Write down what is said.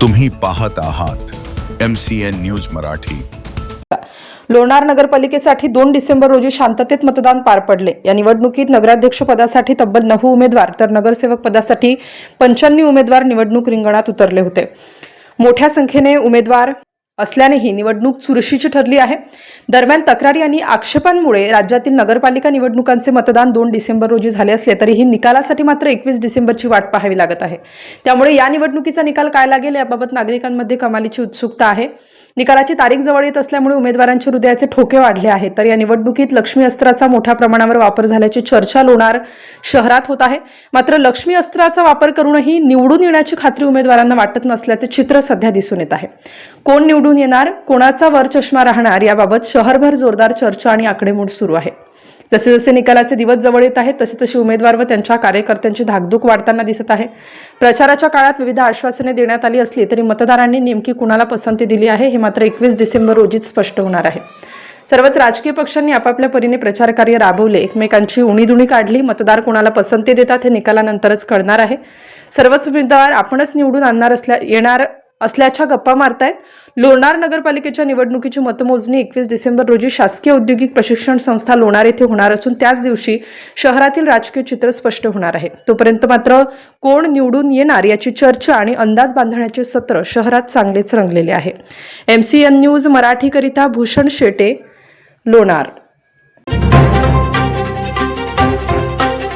तुम्ही पाहत आहात M C N news Marathi. Lonar नगरपालिकेसाठी दोन डिसेंबर रोजी शांततेत मतदान पार पडले. या निवडणुकीत नगराध्यक्ष पदासाठी तब्बल नऊ उमेदवार तर नगरसेवक पदासाठी पंच्याण्णव उमेदवार निवडणूक रिंगणात उतरले होते. मोठ्या संख्येने उमेदवार असल्यानेही निवडणूक चुरशीची ठरली आहे. दरम्यान तक्रारी आणि आक्षेपांमुळे राज्यातील नगरपालिका निवडणुकांचे मतदान दोन डिसेंबर रोजी झाले असले तरीही निकालासाठी मात्र एकवीस डिसेंबरची वाट पाहावी लागत आहे. त्यामुळे या निवडणुकीचा निकाल काय लागेल याबाबत नागरिकांमध्ये कमालीची उत्सुकता आहे. निकालाची तारीख जवळ येत असल्यामुळे उमेदवारांचे हृदयाचे ठोके वाढले आहेत. तर या निवडणुकीत लक्ष्मी अस्त्राचा मोठ्या प्रमाणावर वापर झाल्याची चर्चा लोणार शहरात होत आहे. मात्र लक्ष्मी अस्त्राचा वापर करूनही निवडून येण्याची खात्री उमेदवारांना वाटत नसल्याचे चित्र सध्या दिसून येत आहे. कोण निवडून येणार कोणाचा वर चष्मा राहणार याबाबत शहरभर जोरदार चर्चा आणि आकडेमोड सुरू आहे. जसे जसे निकालाचे दिवस जवळ येत आहेत तसे तसे उमेदवार व त्यांच्या कार्यकर्त्यांची धाकधूक वाढताना दिसत आहे. प्रचाराच्या काळात विविध आश्वासने देण्यात आली असली तरी मतदारांनी नेमकी कुणाला पसंती दिली आहे हे मात्र एकवीस डिसेंबर रोजीच स्पष्ट होणार आहे. सर्वच राजकीय पक्षांनी आपापल्या परीने प्रचार कार्य राबवले. एकमेकांची उणीदुणी काढली. मतदार कोणाला पसंती देतात हे निकालानंतरच कळणार आहे. सर्वच उमेदवार आपणच निवडून आणणार असल्या येणार असल्याच्या गप्पा मारतायत. लोणार नगरपालिकेच्या निवडणुकीची मतमोजणी एकवीस डिसेंबर रोजी शासकीय औद्योगिक प्रशिक्षण संस्था लोणार येथे होणार असून त्याच दिवशी शहरातील राजकीय चित्र स्पष्ट होणार आहे. तोपर्यंत मात्र कोण निवडून येणार याची चर्चा आणि अंदाज बांधण्याचे सत्र शहरात चांगलेच रंगलेले आहे. एम सी एन न्यूज मराठीकरिता भूषण शेटे लोणार